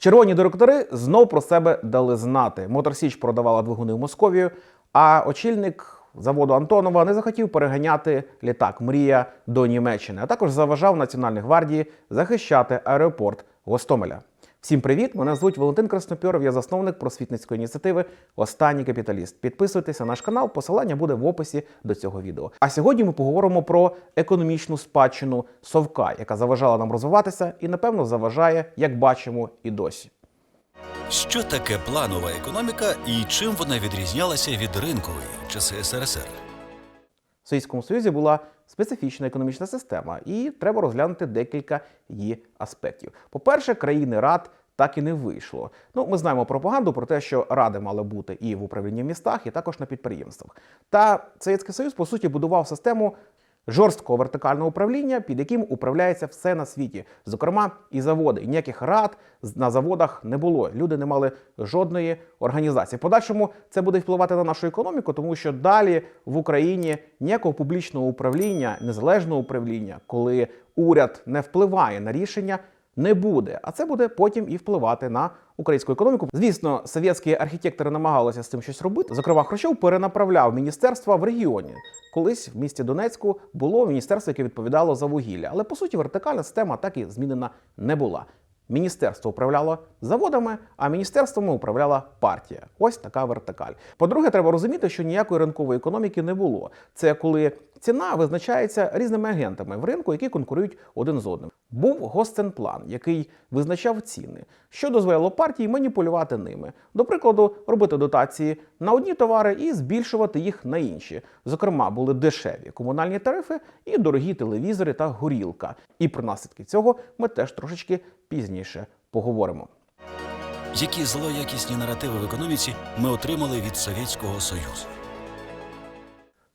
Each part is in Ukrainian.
Червоні директори знов про себе дали знати. Моторсіч продавала двигуни в Московію, а очільник заводу Антонова не захотів переганяти літак Мрія до Німеччини, а також заважав Національній гвардії захищати аеропорт Гостомеля. Всім привіт! Мене звуть Валентин Краснопьоров, я засновник просвітницької ініціативи Останній капіталіст. Підписуйтеся на наш канал, посилання буде в описі до цього відео. А сьогодні ми поговоримо про економічну спадщину совка, яка заважала нам розвиватися і, напевно, заважає, як бачимо, і досі. Що таке планова економіка і чим вона відрізнялася від ринкової часи СРСР? В Совєтському Союзі була специфічна економічна система, і треба розглянути декілька її аспектів. По-перше, країни рад так і не вийшло. Ну, ми знаємо пропаганду про те, що ради мали бути і в управлінні містах, і також на підприємствах. Та Совєтський Союз, по суті, будував систему жорсткого вертикального управління, під яким управляється все на світі, зокрема і заводи. Ніяких рад на заводах не було. Люди не мали жодної організації. Подальшому це буде впливати на нашу економіку, тому що далі в Україні ніякого публічного управління, незалежного управління, коли уряд не впливає на рішення. Не буде, а це буде потім і впливати на українську економіку. Звісно, совєтські архітектори намагалися з цим щось робити. Зокрема, Хрущов перенаправляв міністерства в регіоні. Колись в місті Донецьку було міністерство, яке відповідало за вугілля. Але по суті, вертикальна система так і змінена не була. Міністерство управляло заводами, а міністерствами управляла партія. Ось така вертикаль. По-друге, треба розуміти, що ніякої ринкової економіки не було. Це коли ціна визначається різними агентами в ринку, які конкурують один з одним. Був госценплан, який визначав ціни, що дозволяло партії маніпулювати ними. До прикладу, робити дотації на одні товари і збільшувати їх на інші. Зокрема, були дешеві комунальні тарифи і дорогі телевізори та горілка. І про наслідки цього ми теж трошечки пізніше поговоримо. Які злоякісні наративи в економіці ми отримали від Совєтського Союзу?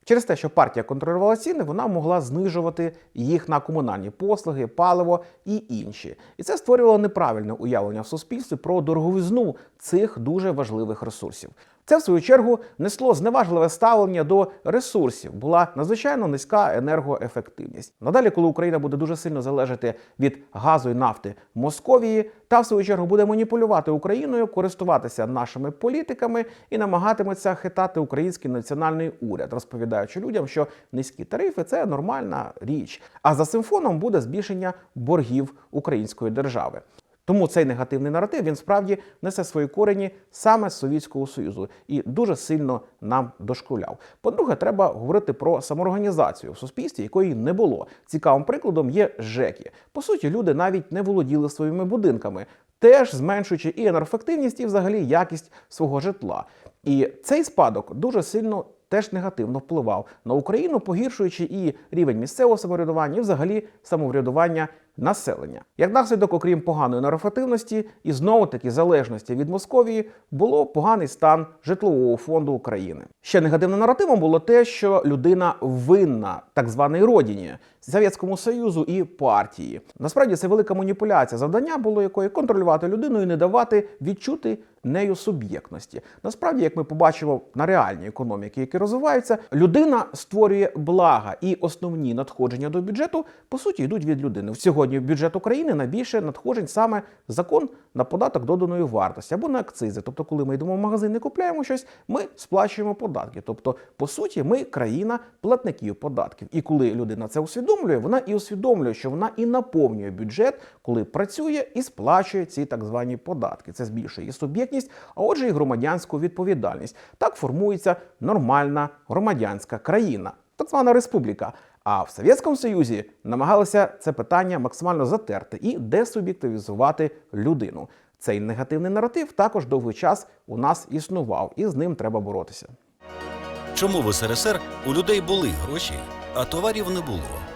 Через те, що партія контролювала ціни, вона могла знижувати їх на комунальні послуги, паливо і інші. І це створювало неправильне уявлення в суспільстві про дороговизну цих дуже важливих ресурсів. Це, в свою чергу, несло зневажливе ставлення до ресурсів. Була надзвичайно низька енергоефективність. Надалі, коли Україна буде дуже сильно залежати від газу і нафти Московії, та в свою чергу буде маніпулювати Україною, користуватися нашими політиками і намагатиметься хитати український національний уряд, розповідаючи людям, що низькі тарифи це нормальна річ. А за цим фоном буде збільшення боргів української держави. Тому цей негативний наратив він справді несе свої корені саме з Совєтського Союзу і дуже сильно нам дошкуляв. По-друге, треба говорити про самоорганізацію в суспільстві, якої не було. Цікавим прикладом є ЖЕКи. По суті, люди навіть не володіли своїми будинками, теж зменшуючи і енергоефективність, і взагалі якість свого житла. І цей спадок дуже сильно. Теж негативно впливав на Україну, погіршуючи і рівень місцевого самоврядування, і взагалі самоврядування населення. Як наслідок, окрім поганої енергоефективності і знову таки залежності від Московії, було поганий стан житлового фонду України. Ще негативним наративом було те, що людина винна так званій родині. Совєтському Союзу і партії. Насправді це велика маніпуляція. Завдання було якої контролювати людину і не давати відчути нею суб'єктності. Насправді, як ми побачимо на реальній економіці, які розвиваються, людина створює блага, і основні надходження до бюджету по суті йдуть від людини. Сьогодні в бюджет України найбільше надходжень саме закон на податок доданої вартості або на акцизи. Тобто, коли ми йдемо в магазин і купляємо щось, ми сплачуємо податки. Тобто, по суті, ми країна платників податків. І коли людина це усвідомлює, вона і усвідомлює, що вона і наповнює бюджет, коли працює і сплачує ці так звані податки. Це збільшує і суб'єктність, а отже, і громадянську відповідальність. Так формується нормальна громадянська країна, так звана республіка. А в Совєтському Союзі намагалися це питання максимально затерти і десуб'єктивізувати людину. Цей негативний наратив також довгий час у нас існував, і з ним треба боротися. Чому в СРСР у людей були гроші, а товарів не було?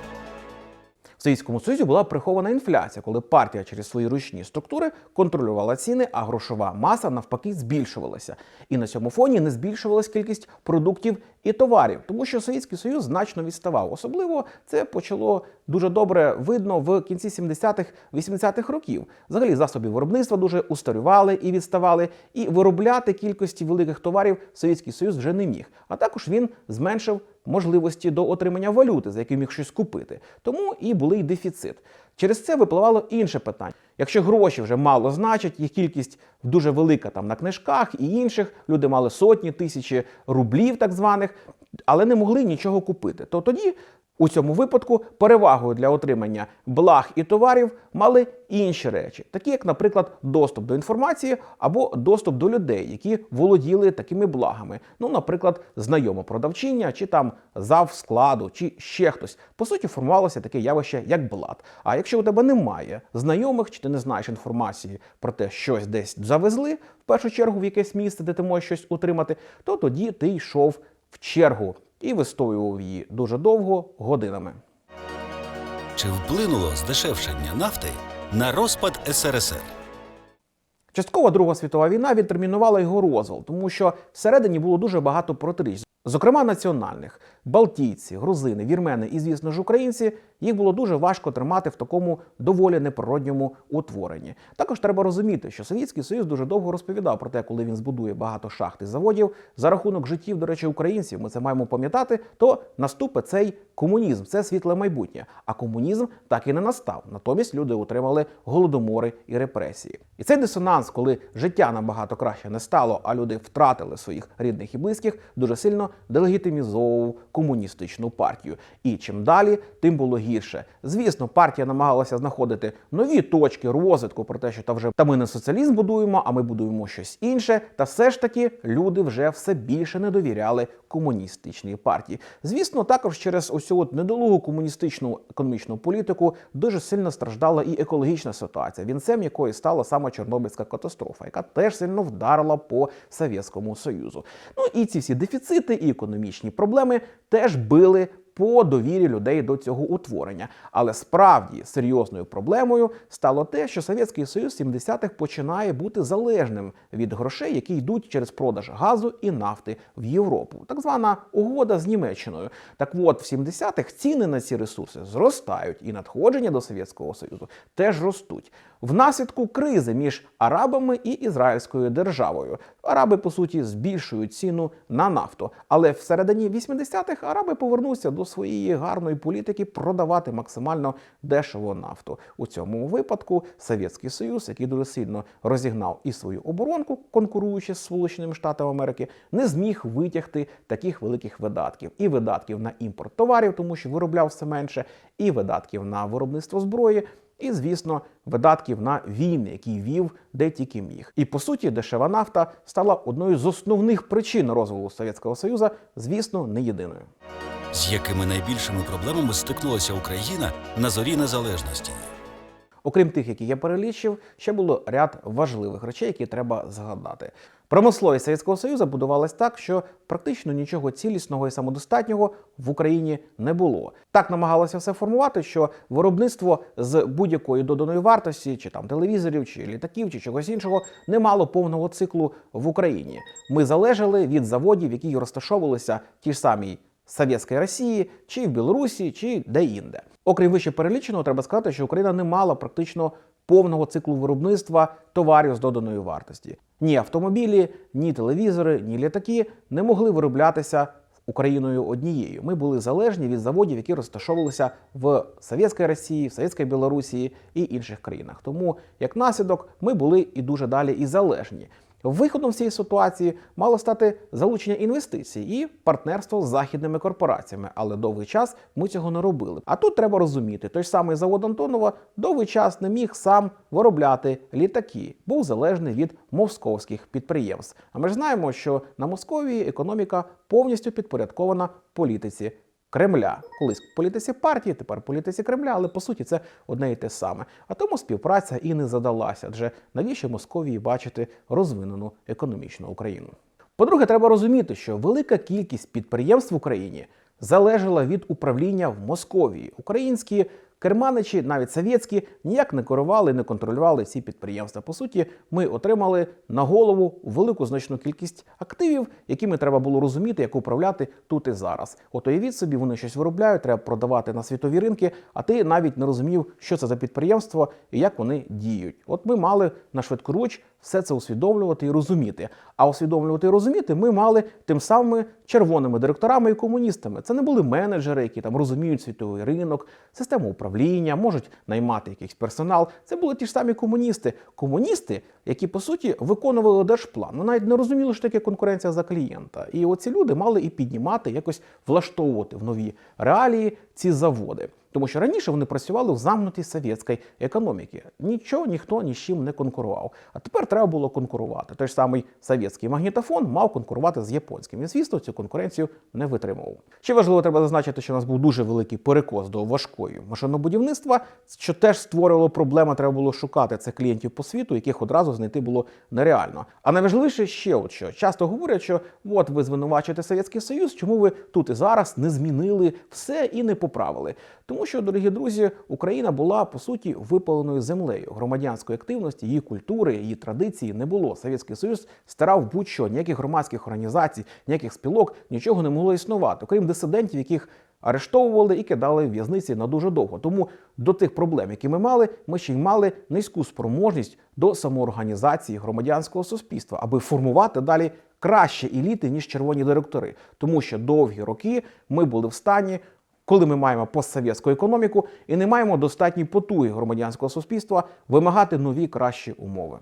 В Совєтському Союзі була прихована інфляція, коли партія через свої ручні структури контролювала ціни, а грошова маса навпаки збільшувалася. І на цьому фоні не збільшувалась кількість продуктів і товарів, тому що Совєтський Союз значно відставав. Особливо це почало дуже добре видно в кінці 70-х, 80-х років. Взагалі засоби виробництва дуже устарювали і відставали, і виробляти кількості великих товарів Совєтський Союз вже не міг. А також він зменшив можливості до отримання валюти, за яку міг щось купити. Тому і були й дефіцит. Через це випливало інше питання. Якщо гроші вже мало значать, їх кількість дуже велика там на книжках і інших, люди мали сотні тисячі рублів, так званих, але не могли нічого купити. То тоді у цьому випадку перевагою для отримання благ і товарів мали інші речі, такі як, наприклад, доступ до інформації або доступ до людей, які володіли такими благами. Ну, наприклад, знайома продавчиня, чи там зав складу, чи ще хтось. По суті, формувалося таке явище, як блат. А якщо у тебе немає знайомих, чи ти не знаєш інформації про те, щось десь завезли, в першу чергу в якесь місце, де ти можеш щось утримати, то тоді ти йшов в чергу і вистоював її дуже довго годинами. Чи вплинуло здешевшення нафти на розпад СРСР? Частково Друга світова війна відтермінувала його розвал, тому що всередині було дуже багато протиріч. Зокрема, національних балтійці, грузини, вірмени і, звісно ж, українці їх було дуже важко тримати в такому доволі неприродньому утворенні. Також треба розуміти, що Совєтський Союз дуже довго розповідав про те, коли він збудує багато шахт і заводів за рахунок життів, до речі, українців. Ми це маємо пам'ятати. То наступить цей комунізм, це світле майбутнє. А комунізм так і не настав. Натомість люди отримали голодомори і репресії. І цей дисонанс, коли життя набагато краще не стало, а люди втратили своїх рідних і близьких, дуже сильно делегітимізовував комуністичну партію. І чим далі, тим було гірше. Звісно, партія намагалася знаходити нові точки розвитку про те, що та вже та ми не соціалізм будуємо, а ми будуємо щось інше. Та все ж таки люди вже все більше не довіряли комуністичній партії. Звісно, також через ось от недолугу комуністичну економічну політику дуже сильно страждала і екологічна ситуація, вінцем якої стала саме Чорнобильська катастрофа, яка теж сильно вдарила по Совєтському Союзу. Ну і ці всі дефіцити і економічні проблеми теж били по довірі людей до цього утворення. Але справді серйозною проблемою стало те, що Совєтський Союз в 70-х починає бути залежним від грошей, які йдуть через продаж газу і нафти в Європу. Так звана угода з Німеччиною. Так от, в 70-х ціни на ці ресурси зростають, і надходження до Совєтського Союзу теж ростуть. Внаслідку кризи між арабами і ізраїльською державою. Араби, по суті, збільшують ціну на нафту. Але всередині 80-х араби повернуться до своєї гарної політики продавати максимально дешево нафту. У цьому випадку Совєтський Союз, який дуже сильно розігнав і свою оборонку, конкуруючи з Сполученими Штатами Америки, не зміг витягти таких великих видатків і видатків на імпорт товарів, тому що виробляв все менше, і видатків на виробництво зброї. І, звісно, видатків на війни, які вів де тільки міг. І по суті, дешева нафта стала одною з основних причин розвалу Совєтського Союзу, звісно, не єдиною. З якими найбільшими проблемами стикнулася Україна на зорі незалежності? Окрім тих, які я перелічив, ще було ряд важливих речей, які треба згадати. Промисловість Совєтського Союзу будувалась так, що практично нічого цілісного і самодостатнього в Україні не було. Так намагалося все формувати, що виробництво з будь-якої доданої вартості, чи там телевізорів, чи літаків, чи чогось іншого, не мало повного циклу в Україні. Ми залежали від заводів, які розташовувалися ті ж самі Совєтської Росії, чи в Білорусі, чи де-інде. Окрім вище переліченого, треба сказати, що Україна не мала практично повного циклу виробництва товарів з доданої вартості. Ні автомобілі, ні телевізори, ні літаки не могли вироблятися Україною однією. Ми були залежні від заводів, які розташовувалися в Совєтській Росії, в Совєтській Білорусі і інших країнах. Тому, як наслідок, ми були і дуже далі і залежні. Виходом з цієї ситуації мало стати залучення інвестицій і партнерство з західними корпораціями, але довгий час ми цього не робили. А тут треба розуміти, той самий завод Антонова довгий час не міг сам виробляти літаки, був залежний від московських підприємств. А ми ж знаємо, що на Московії економіка повністю підпорядкована політиці Кремля. Колись політиці партії, тепер політиці Кремля, але по суті це одне і те саме. А тому співпраця і не задалася. Адже навіщо Московії бачити розвинену економічну Україну? По-друге, треба розуміти, що велика кількість підприємств в Україні залежала від управління в Московії. Українські керманичі, навіть совєтські, ніяк не керували, не контролювали ці підприємства. По суті, ми отримали на голову велику значну кількість активів, якими треба було розуміти, як управляти тут і зараз. От уявіть собі, вони щось виробляють, треба продавати на світові ринки, а ти навіть не розумів, що це за підприємство і як вони діють. От ми мали на швидкоруч все це усвідомлювати і розуміти. А усвідомлювати і розуміти ми мали тим самим червоними директорами і комуністами. Це не були менеджери, які там розуміють світовий ринок, систему управління, можуть наймати якийсь персонал. Це були ті ж самі комуністи. Комуністи, які по суті виконували держплан. Ну навіть не розуміли, що таке конкуренція за клієнта. І оці люди мали і піднімати, якось влаштовувати в нові реалії ці заводи. Тому що раніше вони працювали в замкнутій совєтській економіці. Нічого ніхто ні з чим не конкурував. А тепер треба було конкурувати. Той ж самий совєтський магнітофон мав конкурувати з японським. І звісно, цю конкуренцію не витримував. Ще важливо треба зазначити, що у нас був дуже великий перекос до важкої машинобудівництва, що теж створювало проблеми. Треба було шукати цих клієнтів по світу, яких одразу знайти було нереально. А найважливіше ще от що часто говорять, що от ви звинувачуєте Совєтський Союз, чому ви тут і зараз не змінили все і не поправили. Тому що, дорогі друзі, Україна була по суті випаленою землею громадянської активності, її культури, її традиції не було. Совєтський Союз старав будь-що, ніяких громадських організацій, ніяких спілок, нічого не могло існувати, окрім дисидентів, яких арештовували і кидали в в'язниці на дуже довго. Тому до тих проблем, які ми мали, ми ще й мали низьку спроможність до самоорганізації громадянського суспільства, аби формувати далі краще еліти, ніж червоні директори. Тому що довгі роки ми були в стані. Коли ми маємо постсовєтську економіку і не маємо достатньої потуги громадянського суспільства вимагати нові кращі умови.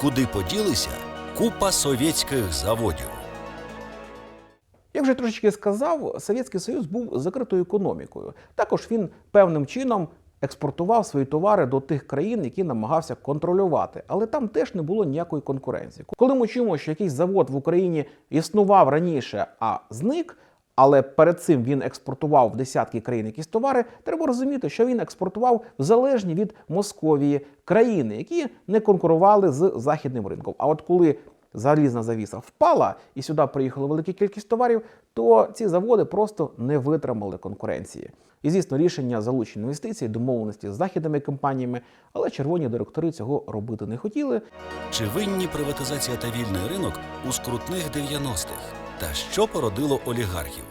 Куди поділися купа совєтських заводів. Як вже трошечки сказав, Совєтський Союз був закритою економікою. Також він певним чином експортував свої товари до тих країн, які намагався контролювати. Але там теж не було ніякої конкуренції. Коли ми чуємо, що якийсь завод в Україні існував раніше, а зник. Але перед цим він експортував в десятки країн якісь товари. Треба розуміти, що він експортував в залежні від Московії країни, які не конкурували з західним ринком. А от коли залізна завіса впала і сюди приїхала велика кількість товарів, то ці заводи просто не витримали конкуренції. І звісно, рішення залучення інвестицій, домовленості з західними компаніями, але червоні директори цього робити не хотіли. Чи винні приватизація та вільний ринок у скрутних 90-х? Та що породило олігархів?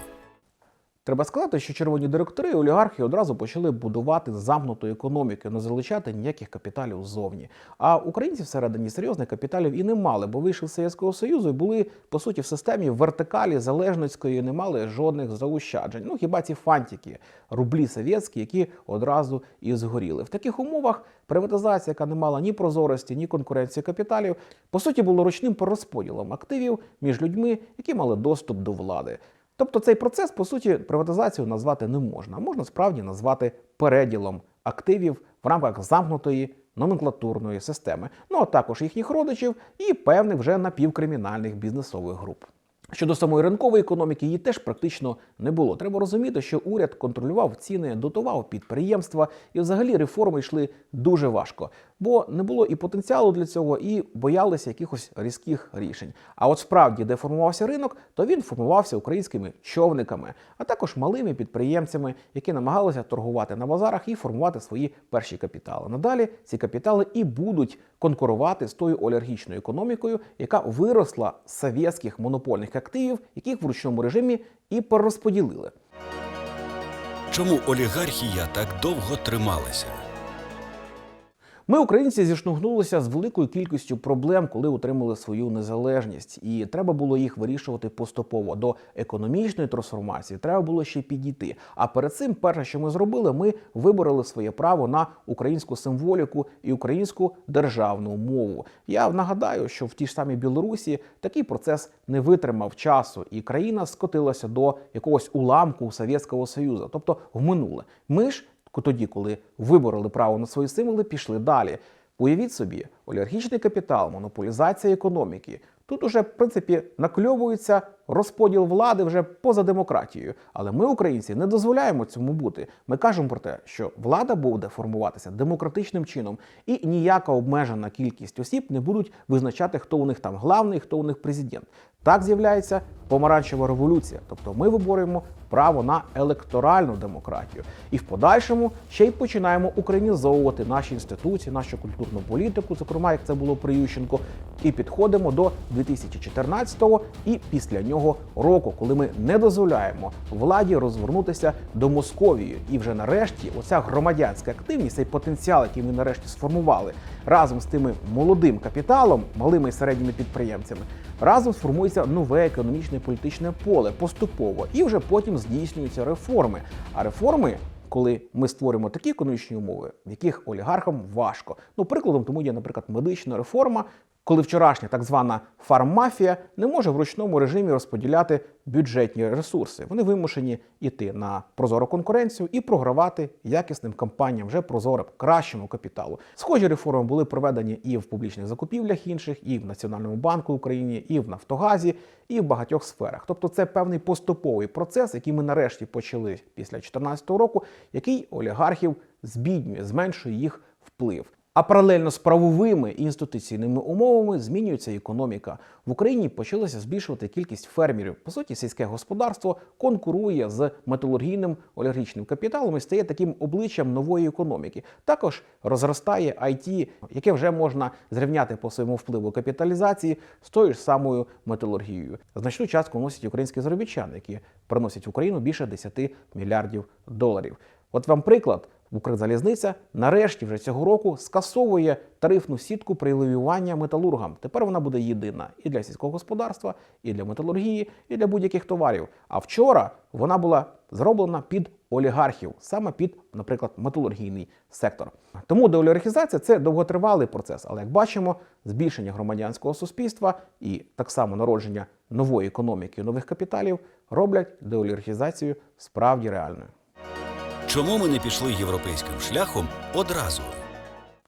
Треба сказати, що червоні директори і олігархи одразу почали будувати замкнуту економіку, не залучати ніяких капіталів ззовні. А українці всередині серйозних капіталів і не мали, бо вийшли з Совєтського Союзу і були по суті в системі вертикалі залежницької, не мали жодних заощаджень. Ну хіба ці фантики, рублі совєтські, які одразу і згоріли. В таких умовах приватизація, яка не мала ні прозорості, ні конкуренції капіталів, по суті, було ручним перерозподілом активів між людьми, які мали доступ до влади. Тобто цей процес, по суті, приватизацію назвати не можна. Можна справді назвати переділом активів в рамках замкнутої номенклатурної системи, ну а також їхніх родичів і певних вже напівкримінальних бізнесових груп. Щодо самої ринкової економіки, її теж практично не було. Треба розуміти, що уряд контролював ціни, дотував підприємства, і взагалі реформи йшли дуже важко, бо не було і потенціалу для цього, і боялися якихось різких рішень. А от справді, де формувався ринок, то він формувався українськими човниками, а також малими підприємцями, які намагалися торгувати на базарах і формувати свої перші капітали. Надалі ці капітали і будуть конкурувати з тою олігархічною економікою, яка виросла з совєтських монопольних активів, яких в ручному режимі і перерозподілили. Чому олігархія так довго трималася? Ми, українці, зіштовхнулися з великою кількістю проблем, коли отримали свою незалежність, і треба було їх вирішувати поступово. До економічної трансформації треба було ще підійти. А перед цим, перше, що ми зробили, ми вибороли своє право на українську символіку і українську державну мову. Я нагадаю, що в тій ж самій Білорусі такий процес не витримав часу, і країна скотилася до якогось уламку Совєтського Союзу, тобто в минуле. Ми ж тоді, коли вибороли право на свої символи, пішли далі. Уявіть собі, олігархічний капітал, монополізація економіки. Тут уже, в принципі, накльовується розподіл влади вже поза демократією. Але ми, українці, не дозволяємо цьому бути. Ми кажемо про те, що влада буде формуватися демократичним чином, і ніяка обмежена кількість осіб не будуть визначати, хто у них там главний, хто у них президент. Так з'являється помаранчева революція. Тобто ми виборюємо право на електоральну демократію. І в подальшому ще й починаємо українізовувати наші інституції, нашу культурну політику, зокрема, як це було при Ющенку, і підходимо до 2014 і після нього року, коли ми не дозволяємо владі розвернутися до Московії. І вже нарешті оця громадянська активність, цей потенціал, який ми нарешті сформували разом з тими молодим капіталом, малими і середніми підприємцями, разом сформується нове економічне і політичне поле поступово, і вже потім здійснюються реформи. А реформи коли ми створюємо такі економічні умови, в яких олігархам важко. Ну, прикладом тому є, наприклад, медична реформа, коли вчорашня так звана фарммафія не може в ручному режимі розподіляти бюджетні ресурси. Вони вимушені йти на прозору конкуренцію і програвати якісним компаніям вже прозоро кращому капіталу. Схожі реформи були проведені і в публічних закупівлях інших, і в Національному банку України, і в Нафтогазі, і в багатьох сферах. Тобто, це певний поступовий процес, який ми нарешті почали після 2014 року, який олігархів збіднює, зменшує їх вплив. А паралельно з правовими і інституційними умовами змінюється економіка. В Україні почалося збільшувати кількість фермерів. По суті, сільське господарство конкурує з металургійним олігархічним капіталом і стає таким обличчям нової економіки. Також розростає IT, яке вже можна зрівняти по своєму впливу капіталізації з тою ж самою металургією. Значну частку носять українські заробітчани, які приносять в Україну більше 10 мільярдів доларів. От вам приклад. Укрзалізниця нарешті вже цього року скасовує тарифну сітку прилевіювання металургам. Тепер вона буде єдина і для сільського господарства, і для металургії, і для будь-яких товарів. А вчора вона була зроблена під олігархів, саме під, наприклад, металургійний сектор. Тому деолігархізація це довготривалий процес, але як бачимо, збільшення громадянського суспільства і так само народження нової економіки, нових капіталів роблять деолігархізацію справді реальною. Чому ми не пішли європейським шляхом одразу?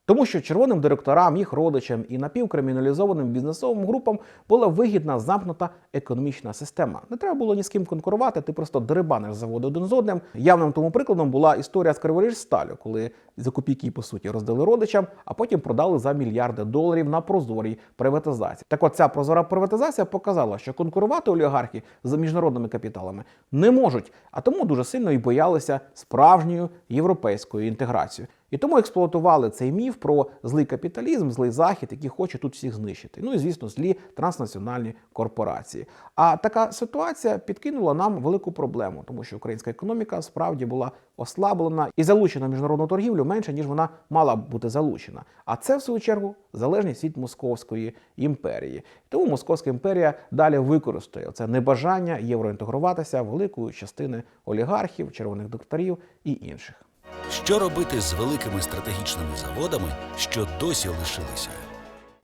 Тому що червоним директорам, їх родичам і напівкриміналізованим бізнесовим групам була вигідна замкнута економічна система. Не треба було ні з ким конкурувати, ти просто дерибаниш заводи один з одним. Явним тому прикладом була історія з Криворіжсталю, коли за копійки, по суті, роздали родичам, а потім продали за мільярди доларів на прозорій приватизації. Так от ця прозора приватизація показала, що конкурувати олігархи з міжнародними капіталами не можуть, а тому дуже сильно і боялися справжньої європейської інтеграції. І тому експлуатували цей міф про злий капіталізм, злий захід, який хоче тут всіх знищити. Ну і звісно, злі транснаціональні корпорації. А така ситуація підкинула нам велику проблему, тому що українська економіка справді була ослаблена і залучена в міжнародну торгівлю менше, ніж вона мала б бути залучена. А це, в свою чергу, залежність від Московської імперії. Тому Московська імперія далі використає це небажання євроінтегруватися великою частини олігархів, червоних докторів і інших. Що робити з великими стратегічними заводами, що досі лишилися?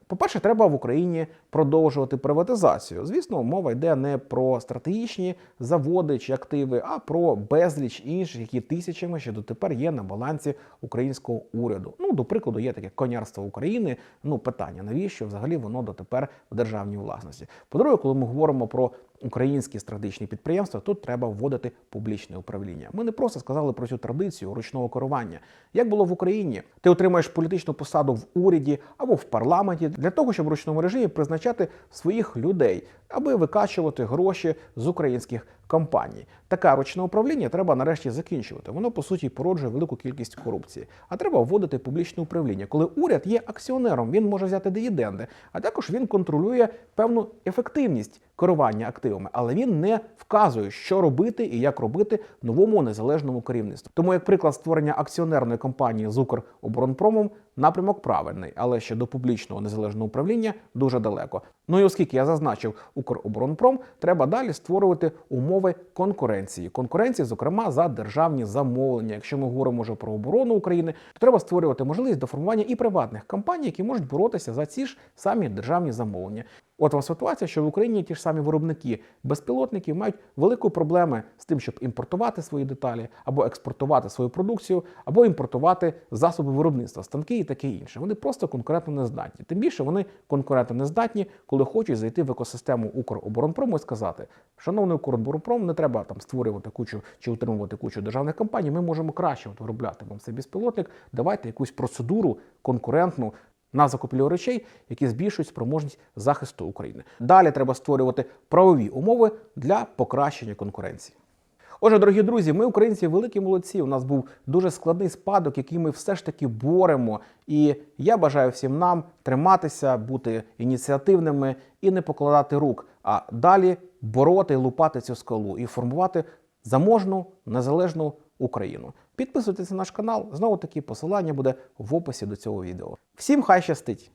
По-перше, треба в Україні продовжувати приватизацію. Звісно, мова йде не про стратегічні заводи чи активи, а про безліч інших, які тисячами ще дотепер є на балансі українського уряду. Ну, до прикладу, є таке конярство України. Ну, питання, навіщо взагалі воно дотепер в державній власності? По-друге, коли ми говоримо про українські стратегічні підприємства, тут треба вводити публічне управління. Ми не просто сказали про цю традицію ручного керування. Як було в Україні, ти отримаєш політичну посаду в уряді або в парламенті для того, щоб в ручному режимі призначати своїх людей, аби викачувати гроші з українських компаній. Таке ручне управління треба нарешті закінчувати. Воно по суті породжує велику кількість корупції. А треба вводити публічне управління, коли уряд є акціонером, він може взяти дивіденди, а також він контролює певну ефективність керування активами, але він не вказує, що робити і як робити новому незалежному керівництву. Тому, як приклад створення акціонерної компанії з Укроборонпромом, напрямок правильний, але ще до публічного незалежного управління дуже далеко. Ну і оскільки я зазначив Укроборонпром, треба далі створювати умови конкуренції. Конкуренції, зокрема, за державні замовлення. Якщо ми говоримо вже про оборону України, то треба створювати можливість до формування і приватних компаній, які можуть боротися за ці ж самі державні замовлення. От вам ситуація, що в Україні ті ж самі виробники безпілотників мають велику проблеми з тим, щоб імпортувати свої деталі, або експортувати свою продукцію, або імпортувати засоби виробництва, станки і таке інше. Вони просто конкурентно не здатні. Тим більше вони конкурентно не здатні, коли хочуть зайти в екосистему Укроборонпрому і сказати, шановний Укроборонпром, не треба там створювати кучу чи утримувати кучу державних компаній. Ми можемо краще от виробляти вам цей безпілотник. Давайте якусь процедуру конкурентну на закупівлю речей, які збільшують спроможність захисту України. Далі треба створювати правові умови для покращення конкуренції. Отже, дорогі друзі, ми, українці, великі молодці. У нас був дуже складний спадок, який ми все ж таки боремо. І я бажаю всім нам триматися, бути ініціативними і не покладати рук, а далі бороти лупати цю скалу і формувати заможну незалежну Україну. Підписуйтесь на наш канал, знову таки посилання буде в описі до цього відео. Всім хай щастить!